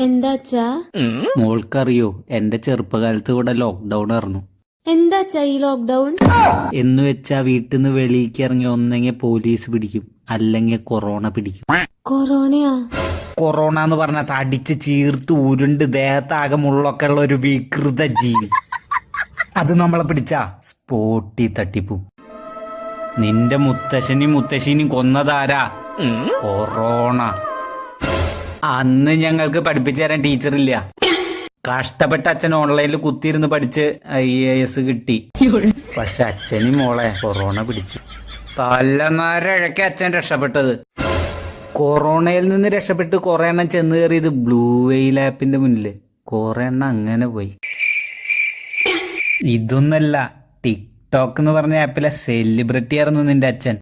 എന്താച്ചാ? മോൾക്കറിയോ എന്റെ ചെറുപ്പകാലത്ത് ഇവിടെ ലോക്ക്ഡൌൺ ആയിരുന്നു. എന്താച്ചാ ഈ ലോക്ക്ഡൌൺ എന്ന് വെച്ചാ വീട്ടിൽ നിന്ന് വെളിയിലേക്ക് ഇറങ്ങി ഒന്നെങ്കിൽ പോലീസ് പിടിക്കും അല്ലെങ്കിൽ കൊറോണ പിടിക്കും. കൊറോണയാ? കൊറോണ എന്ന് പറഞ്ഞാൽ തടിച്ച് ചീർത്ത് ഉരുണ്ട് ദേഹത്താകെ മുള്ളൊക്കെ ഉള്ള ഒരു വികൃത ജീവി. അത് നമ്മളെ പിടിച്ചാ സ്പോട്ടി തട്ടിപ്പു. നിന്റെ മുത്തശ്ശനും മുത്തശ്ശിനും കൊന്നതാരാ? കൊറോണ. അന്ന് ഞങ്ങൾക്ക് പഠിപ്പിച്ചു തരാൻ ടീച്ചറില്ല കഷ്ടപ്പെട്ട അച്ഛൻ ഓൺലൈനിൽ കുത്തിയിരുന്ന് പഠിച്ച് ഐ എ എസ് കിട്ടി. പക്ഷെ അച്ഛനും മോളെ കൊറോണ പിടിച്ചു. തലനാരഴക്കെ അച്ഛൻ രക്ഷപ്പെട്ടത്. കൊറോണയിൽ നിന്ന് രക്ഷപ്പെട്ട് കുറെ എണ്ണം ചെന്ന് കയറിയത് ബ്ലൂ വെയിൽ ആപ്പിന്റെ മുന്നിൽ. കുറെ എണ്ണം അങ്ങനെ പോയി. ഇതൊന്നല്ല ടിക്ടോക്ക് എന്ന് പറഞ്ഞ ആപ്പിലെ സെലിബ്രിറ്റി ആയിരുന്നു നിന്റെ അച്ഛൻ.